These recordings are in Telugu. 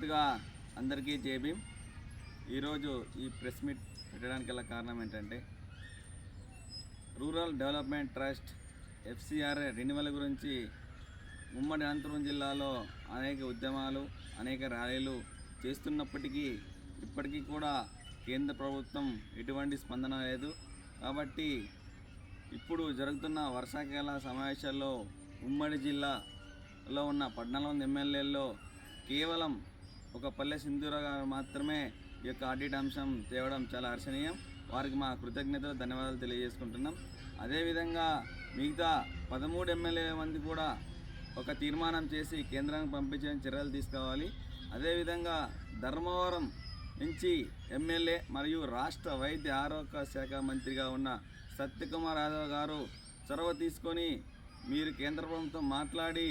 ముందుగా అందరికీ జేబీ ఈరోజు ఈ ప్రెస్ మీట్ పెట్టడానికి గల కారణం ఏంటంటే rural development trust FCRA renewal గురించి ఉమ్మడి అనంతపురం జిల్లాలో అనేక ఉద్యమాలు అనేక ర్యాలీలు చేస్తున్నప్పటికీ ఇప్పటికీ కూడా కేంద్ర ప్రభుత్వం ఎటువంటి స్పందన లేదు. కాబట్టి ఇప్పుడు జరుగుతున్న వర్షాకాల సమావేశాల్లో ఉమ్మడి జిల్లాలో ఉన్న పద్నాలుగు మంది ఎమ్మెల్యేల్లో కేవలం ఒక పల్లె సింధూర గారు మాత్రమే ఈ యొక్క ఆడిట్ అంశం తేవడం చాలా హర్షణీయం. వారికి మా కృతజ్ఞతలు ధన్యవాదాలు తెలియజేసుకుంటున్నాం. అదేవిధంగా మిగతా పదమూడు ఎమ్మెల్యే మంది కూడా ఒక తీర్మానం చేసి కేంద్రానికి పంపించే చర్యలు తీసుకోవాలి. అదేవిధంగా ధర్మవరం నుంచి ఎమ్మెల్యే మరియు రాష్ట్ర వైద్య ఆరోగ్య శాఖ మంత్రిగా ఉన్న సత్యకుమార్ యాదవ్ గారు చొరవ తీసుకొని మీరు కేంద్ర ప్రభుత్వం మాట్లాడి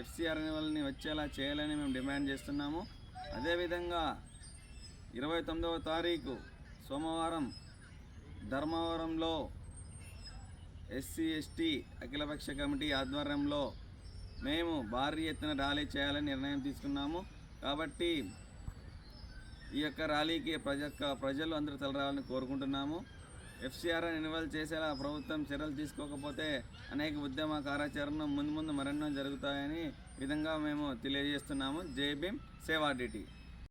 ఎఫ్సీఆర్ వాళ్ళని వచ్చేలా చేయాలని మేము డిమాండ్ చేస్తున్నాము. అదేవిధంగా ఇరవై తొమ్మిదవ తారీఖు సోమవారం ధర్మవరంలో ఎస్సీ ఎస్టీ అఖిలపక్ష కమిటీ ఆధ్వర్యంలో మేము భారీ ఎత్తున ర్యాలీ చేయాలని నిర్ణయం తీసుకున్నాము. కాబట్టి ఈ యొక్క ర్యాలీకి ప్రజ ప్రజలు అందరూ తలరావాలని కోరుకుంటున్నాము. ఎఫ్సిఆర్ రెన్యువల్ చేసేలా ప్రభుత్వం చర్యలు తీసుకోకపోతే అనేక ఉద్యమ కార్యాచరణ ముందు ముందు మరెన్నో జరుగుతాయని విధంగా మేము తెలియజేస్తున్నాము. జై భీమ్ సేవా డిటీ